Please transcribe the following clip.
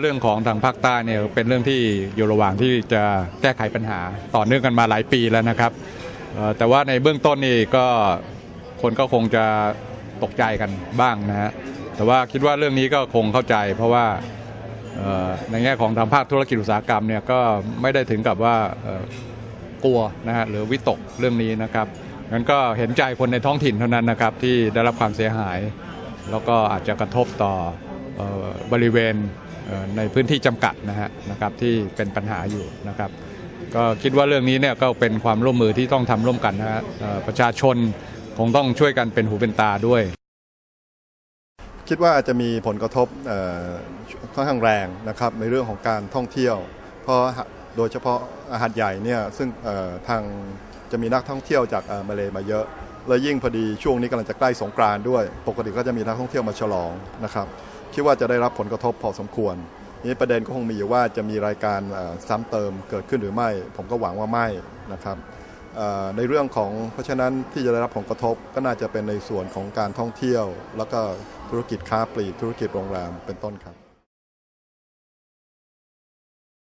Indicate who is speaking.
Speaker 1: เรื่องของทางภาคใต้เนี่ยเป็นเรื่องที่อยู่ระหว่างที่จะแก้ไขปัญหาต่อเนื่องกันมาหลายปีแล้วนะครับแต่ว่าในเบื้องต้นนี่ก็คนก็คงจะตกใจกันบ้างนะฮะแต่ว่าคิดว่าเรื่องนี้ก็คงเข้าใจ เพราะว่าในแง่ของทางภาคธุรกิจอุตสาหกรรมเนี่ยก็ไม่ได้ถึงกับว่ากลัวนะฮะหรือวิตกเรื่องนี้นะครับงั้นก็เห็นใจคนในท้องถิ่นเท่านั้นนะครับที่ได้รับความเสียหาย แล้วก็อาจจะกระทบต่อออบริเวณ ในพื้นที่จำกัดนะฮะนะครับที่เป็นปัญหาอยู่นะครับก็คิดว่าเรื่องนี้เนี่ยก็เป็นความร่วมมือที่ต้องทำร่วมกันนะฮะประชาชนคงต้องช่วยกันเป็นหูเป็นตาด้วย
Speaker 2: คิดว่าอาจจะมีผลกระทบค่อนข้างแรงนะครับในเรื่องของการท่องเที่ยว เพราะโดยเฉพาะอาหารใหญ่เนี่ยซึ่งทางจะมีนักท่องเที่ยวจากมาเลมาเยอะ และยิ่งพอดีช่วงนี้กำลังจะใกล้สงกรานต์ด้วย ปกติก็จะมีนักท่องเที่ยวมาฉลองนะครับ คิดว่าจะได้รับผลกระทบพอสมควรนี่ประเด็นก็คงมีอยู่ว่าจะมีรายการซ้ำเติมเกิดขึ้นหรือไม่ ผมก็หวังว่าไม่นะครับในเรื่องของเพราะฉะนั้นที่จะได้รับผลกระทบก็น่าจะเป็นในส่วนของการท่องเที่ยว แล้วก็ธุรกิจค้าปลีกธุรกิจโรงแรมเป็นต้นครับ